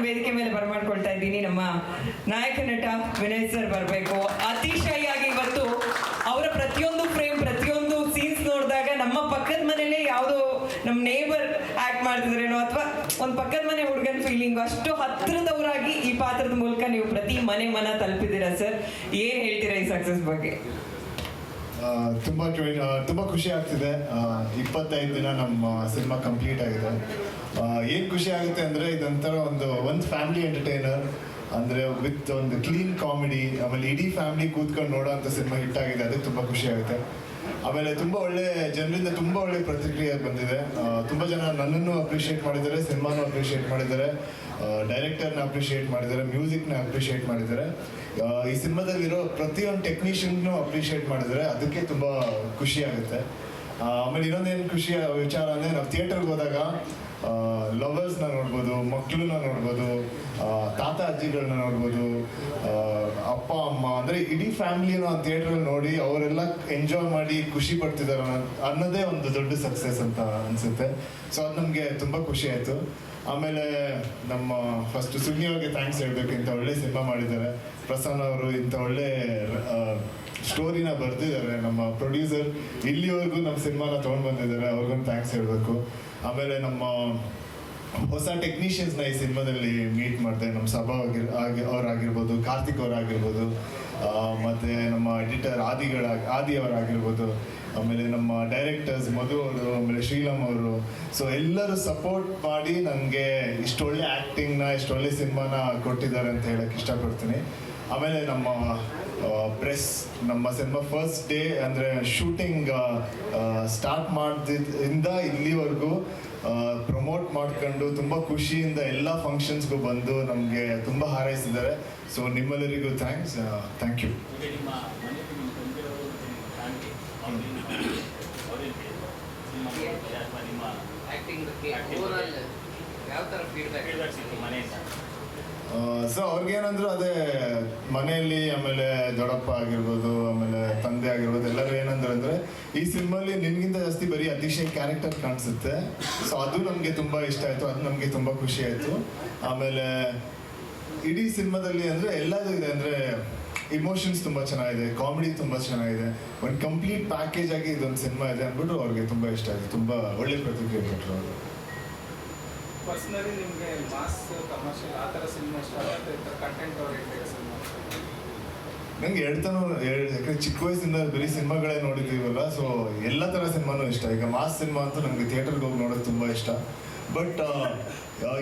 ನಾನು ವೇದಿಕೆ ಮೇಲೆ ಬರಮಾಡ್ಕೊಳ್ತಾ ಇದ್ದೀನಿ. ನಮ್ಮ ನಾಯಕ ನಟ ವಿನಯ್ ಸರ್ ಬರಬೇಕು. ಅತಿಶಯಾಗಿ ಇವತ್ತು ಅವರ ಪ್ರತಿಯೊಂದು ಫ್ರೇಮ್, ಪ್ರತಿಯೊಂದು ಸೀನ್ಸ್ ನೋಡಿದಾಗ ನಮ್ಮ ಪಕ್ಕದ ಮನೇಲೆ ಯಾವುದೋ ನಮ್ಮ ನೇಬರ್ ಆಕ್ಟ್ ಮಾಡ್ತಿದ್ರೇನೋ ಅಥವಾ ಒಂದು ಪಕ್ಕದ ಮನೆ ಹುಡುಗನ ಫೀಲಿಂಗ್ ಅಷ್ಟು ಹತ್ತಿರದವರಾಗಿ ಈ ಪಾತ್ರದ ಮೂಲಕ ನೀವು ಪ್ರತಿ ಮನೆ ಮನ ತಲುಪಿದ್ದೀರಾ ಸರ್? ಏನು ಹೇಳ್ತೀರಾ ಈ ಸಕ್ಸಸ್ ಬಗ್ಗೆ? ತುಂಬಾ ಟ್ವೆ- ತುಂಬಾ ಖುಷಿ ಆಗ್ತಿದೆ. ಇಪ್ಪತ್ತೈದು ದಿನ ನಮ್ಮ ಸಿನಿಮಾ ಕಂಪ್ಲೀಟ್ ಆಗಿದೆ. ಏನ್ ಖುಷಿ ಆಗುತ್ತೆ ಅಂದ್ರೆ ಇದೊಂಥರ ಒಂದು ಒಂದು ಫ್ಯಾಮಿಲಿ ಎಂಟರ್ಟೈನರ್ ಅಂದ್ರೆ ವಿತ್ ಒಂದು ಕ್ಲೀನ್ ಕಾಮಿಡಿ ಆಮೇಲೆ ಇಡೀ ಫ್ಯಾಮಿಲಿ ಕೂತ್ಕೊಂಡು ನೋಡೋ ಅಂತ ಸಿನಿಮಾ ಹಿಟ್ ಆಗಿದೆ. ಅದಕ್ಕೆ ತುಂಬಾ ಖುಷಿ ಆಗುತ್ತೆ. ಆಮೇಲೆ ತುಂಬಾ ಒಳ್ಳೆ ಜನರಿಂದ ತುಂಬಾ ಒಳ್ಳೆ ಪ್ರತಿಕ್ರಿಯೆ ಬಂದಿದೆ. ತುಂಬಾ ಜನ ನನ್ನನ್ನು ಅಪ್ರಿಷಿಯೇಟ್ ಮಾಡಿದ್ದಾರೆ ಸಿನಿಮಾನು ಅಪ್ರಿಷಿಯೇಟ್ ಮಾಡಿದ್ದಾರೆ ಡೈರೆಕ್ಟರ್ನ ಅಪ್ರಿಷಿಯೇಟ್ ಮಾಡಿದ್ದಾರೆ ಮ್ಯೂಸಿಕ್ನ ಅಪ್ರಿಷಿಯೇಟ್ ಮಾಡಿದ್ದಾರೆ. ಈ ಸಿನಿಮಾದಲ್ಲಿರೋ ಪ್ರತಿಯೊಂದು ಟೆಕ್ನಿಷಿಯನ್ನು ಅಪ್ರಿಷಿಯೇಟ್ ಮಾಡಿದ್ದಾರೆ. ಅದಕ್ಕೆ ತುಂಬಾ ಖುಷಿ ಆಗುತ್ತೆ. ಆ, ಆಮೇಲೆ ಇನ್ನೊಂದೇನು ಖುಷಿಯ ವಿಚಾರ ಅಂದರೆ ನಾವು ಥಿಯೇಟರ್ಗೆ ಹೋದಾಗ ಲವರ್ಸ್ನ ನೋಡ್ಬೋದು ಮಕ್ಕಳನ್ನ ನೋಡ್ಬೋದು ತಾತ ಅಜ್ಜಿಗಳನ್ನ ನೋಡ್ಬೋದು ಅಪ್ಪ, ಅಮ್ಮ, ಅಂದರೆ ಇಡೀ ಫ್ಯಾಮಿಲಿನ ಆ ಥಿಯೇಟ್ರಲ್ಲಿ ನೋಡಿ ಅವರೆಲ್ಲ ಎಂಜಾಯ್ ಮಾಡಿ ಖುಷಿ ಪಡ್ತಿದ್ದಾರೆ ಅನ್ನೋ- ಅನ್ನೋದೇ ಒಂದು ದೊಡ್ಡ ಸಕ್ಸಸ್ ಅಂತ ಅನಿಸುತ್ತೆ. ಸೊ ಅದು ನಮಗೆ ತುಂಬ ಖುಷಿ ಆಯಿತು. ಆಮೇಲೆ ನಮ್ಮ ಫಸ್ಟ್ ಸುನಿಯವ್ರಿಗೆ ಥ್ಯಾಂಕ್ಸ್ ಹೇಳಬೇಕು, ಇಂಥ ಒಳ್ಳೆ ಸಿನಿಮಾ ಮಾಡಿದ್ದಾರೆ. ಪ್ರಸನ್ನ ಅವರು ಇಂಥ ಒಳ್ಳೆ ಸ್ಟೋರಿನ ಬರೆದಿದ್ದಾರೆ. ನಮ್ಮ ಪ್ರೊಡ್ಯೂಸರ್ ಇಲ್ಲಿವರೆಗೂ ನಮ್ಮ ಸಿನಿಮಾನ ತೊಗೊಂಡು ಬಂದಿದ್ದಾರೆ. ಅವ್ರಿಗೊಂದು ಥ್ಯಾಂಕ್ಸ್ ಹೇಳಬೇಕು. ಆಮೇಲೆ ನಮ್ಮ ಹೊಸ ಟೆಕ್ನಿಷಿಯನ್ಸ್ನ ಈ ಸಿನಿಮಾದಲ್ಲಿ ಮೀಟ್ ಮಾಡಿದೆ. ನಮ್ಮ ಸಭಾ ಆಗಿ, ಅವರಾಗಿರ್ಬೋದು, ಕಾರ್ತಿಕ್ ಅವರಾಗಿರ್ಬೋದು ಮತ್ತೆ ನಮ್ಮ ಎಡಿಟರ್ ಆದಿಗಳ, ಆದಿ ಅವರಾಗಿರ್ಬೋದು, ಆಮೇಲೆ ನಮ್ಮ ಡೈರೆಕ್ಟರ್ಸ್ ಮಧು ಅವರು, ಆಮೇಲೆ ಶ್ರೀಲಮ್ ಅವರು. ಸೊ ಎಲ್ಲರೂ ಸಪೋರ್ಟ್ ಮಾಡಿ ನನಗೆ ಇಷ್ಟೊಳ್ಳೆ ಆ್ಯಕ್ಟಿಂಗ್ನ ಇಷ್ಟೊಳ್ಳೆ ಸಿನಿಮಾನ ಕೊಟ್ಟಿದ್ದಾರೆ ಅಂತ ಹೇಳಕ್ಕೆ ಇಷ್ಟಪಡ್ತೀನಿ. ಆಮೇಲೆ ನಮ್ಮ ಪ್ರೆಸ್ ನಮ್ಮ ಸಿನಿಮಾ ಫಸ್ಟ್ ಡೇ ಅಂದರೆ ಶೂಟಿಂಗ್ ಸ್ಟಾರ್ಟ್ ಮಾಡಿದಿಂದ ಇಲ್ಲಿವರೆಗೂ ಪ್ರಮೋಟ್ ಮಾಡ್ಕೊಂಡು ತುಂಬ ಖುಷಿಯಿಂದ ಎಲ್ಲ ಫಂಕ್ಷನ್ಸ್ಗೂ ಬಂದು ನಮಗೆ ತುಂಬ ಹಾರೈಸಿದ್ದಾರೆ ಸೊ ನಿಮ್ಮೆಲ್ಲರಿಗೂ ಥ್ಯಾಂಕ್ಸ್ ಥ್ಯಾಂಕ್ ಯು. ಯಾವ ಥರ ಫೀಡ್ಬ್ಯಾಕ್ ಸೊ ಅವ್ರಿಗೇನಂದ್ರು ಅದೇ ಮನೆಯಲ್ಲಿ, ಆಮೇಲೆ ದೊಡ್ಡಪ್ಪ ಆಗಿರ್ಬೋದು, ಆಮೇಲೆ ತಂದೆ ಆಗಿರ್ಬೋದು, ಎಲ್ಲರೂ ಏನಂದ್ರೆ ಅಂದ್ರೆ, ಈ ಸಿನಿಮಾಲಿ ನಿನ್ಗಿಂತ ಜಾಸ್ತಿ ಬರೀ ಅತಿಶಯ ಕ್ಯಾರೆಕ್ಟರ್ ಕಾಣಿಸುತ್ತೆ. ಸೊ ಅದು ನಮಗೆ ತುಂಬಾ ಇಷ್ಟ ಆಯ್ತು, ಅದು ನಮಗೆ ತುಂಬಾ ಖುಷಿ ಆಯ್ತು. ಆಮೇಲೆ ಇಡೀ ಸಿನಿಮಾದಲ್ಲಿ ಅಂದ್ರೆ ಎಲ್ಲದೂ ಇದೆ ಅಂದ್ರೆ ಇಮೋಷನ್ಸ್ ತುಂಬಾ ಚೆನ್ನಾಗಿದೆ ಕಾಮಿಡಿ ತುಂಬಾ ಚೆನ್ನಾಗಿದೆ. ಒಂದು ಕಂಪ್ಲೀಟ್ ಪ್ಯಾಕೇಜ್ ಆಗಿ ಇದೊಂದು ಸಿನಿಮಾ ಇದೆ ಅಂದ್ಬಿಟ್ಟು ಅವ್ರಿಗೆ ತುಂಬಾ ಇಷ್ಟ ಆಯ್ತು, ತುಂಬಾ ಒಳ್ಳೆ ಪ್ರತಿಕ್ರಿಯೆ ಕೊಟ್ಟರು ಅವರು. ಪರ್ಸ್ನಲಿ ನಿಮಗೆ ಮಾಸ್ ಕಮರ್ಷಿಯಲ್ ಆ ಥರ ಸಿನಿಮಾ ಇಷ್ಟ ಕಂಟೆಂಟ್ ಓರಿಯೆಂಟೆಡ್ ಸಿನಿಮಾ ನಂಗೆ ಯಾಕಂದ್ರೆ ಚಿಕ್ಕ ವಯಸ್ಸಿಂದ ಬರೀ ಸಿನಿಮಾಗಳೇ ನೋಡಿದ್ದೀವಲ್ಲ ಸೊ ಎಲ್ಲ ಥರ ಸಿನಿಮಾನೂ ಇಷ್ಟ. ಈಗ ಮಾಸ್ ಸಿನಿಮಾ ಅಂತೂ ನನಗೆ ಥಿಯೇಟರ್ಗೆ ಹೋಗಿ ನೋಡೋದು ತುಂಬ ಇಷ್ಟ. ಬಟ್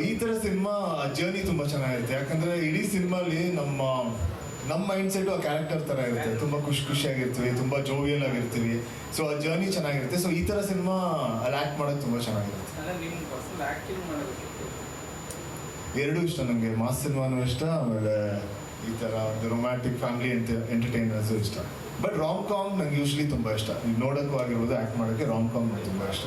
ಈ ಥರ ಸಿನಿಮಾ ಜರ್ನಿ ತುಂಬ ಚೆನ್ನಾಗಿರುತ್ತೆ. ಯಾಕಂದರೆ ಇಡೀ ಸಿನಿಮಾಲಿ ನಮ್ಮ ನಮ್ಮ ಮೈಂಡ್ ಸೆಟ್ ಆ ಕ್ಯಾರೆಕ್ಟರ್ ಥರ ಇರುತ್ತೆ. ತುಂಬ ಖುಷಿ ಖುಷಿಯಾಗಿರ್ತೀವಿ ತುಂಬ ಜೋವಿಯಲ್ ಆಗಿರ್ತೀವಿ. ಸೊ ಆ ಜರ್ನಿ ಚೆನ್ನಾಗಿರುತ್ತೆ. ಸೊ ಈ ಥರ ಸಿನಿಮಾ ಅಲ್ಲಿ ಆ್ಯಕ್ಟ್ ಮಾಡೋದು ತುಂಬ ಚೆನ್ನಾಗಿರುತ್ತೆ. ಎರಡು ಇಷ್ಟ ನನಗೆ ಮಾಸ್ ಸಿನಿಮಾನು ಇಷ್ಟ ಆಮೇಲೆ ಈ ಥರ ಒಂದು ರೊಮ್ಯಾಂಟಿಕ್ ಫ್ಯಾಮಿಲಿ ಎಂಟ ಎಂಟರ್ಟೈನರ್ಸು ಇಷ್ಟ. ಬಟ್ ರಾಮ್ ಕಾಮ್ ನಂಗೆ ಯೂಶ್ವಲಿ ತುಂಬ ಇಷ್ಟ. ನೀವು ನೋಡೋಕ್ಕೂ ಆಗಿರ್ಬೋದು ಆ್ಯಕ್ಟ್ ಮಾಡೋಕ್ಕೆ ರಾಮ್ ಕಾಮ್ ನಂಗೆ ತುಂಬ ಇಷ್ಟ.